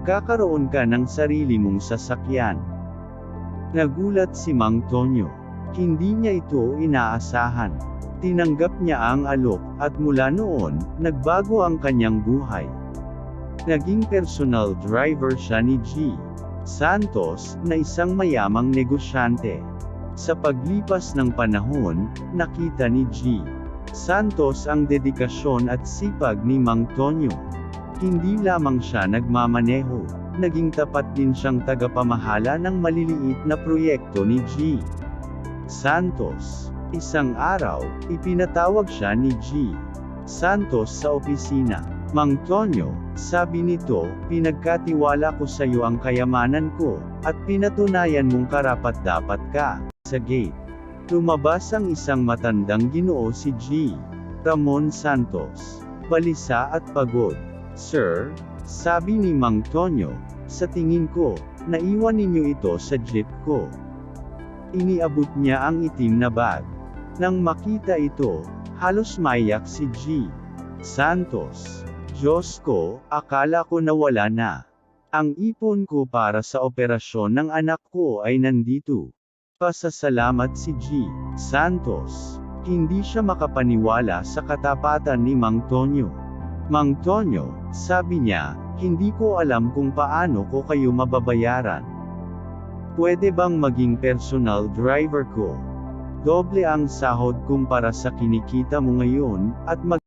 Kakaroon ka ng sarili mong sasakyan. Nagulat si Mang Tonyo. Hindi niya ito inaasahan. Tinanggap niya ang alok, at mula noon, nagbago ang kanyang buhay. Naging personal driver siya ni G. Santos, na isang mayamang negosyante. Sa paglipas ng panahon, nakita ni G. Santos ang dedikasyon at sipag ni Mang Tonyo. Hindi lamang siya nagmamaneho, naging tapat din siyang tagapamahala ng maliliit na proyekto ni G. Santos. Isang araw, ipinatawag siya ni G. Santos sa opisina. Mang Tonyo, sabi nito, pinagkatiwala ko sa iyo ang kayamanan ko, at pinatunayan mong karapat dapat ka. Sa gate. Lumabas ang isang matandang ginoo si G. Ramon Santos. Balisa at pagod. Sir, sabi ni Mang Tonyo, sa tingin ko, naiwan ninyo ito sa jeep ko. Iniabot niya ang itim na bag. Nang makita ito, halos maiyak si G. Santos. Diyos ko, akala ko nawala na. Ang ipon ko para sa operasyon ng anak ko ay nandito. Pasasalamat si G. Santos. Hindi siya makapaniwala sa katapatan ni Mang Tonyo. Mang Tonyo, sabi niya, hindi ko alam kung paano ko kayo mababayaran. Pwede bang maging personal driver ko? Doble ang sahod kumpara sa kinikita mo ngayon, at mag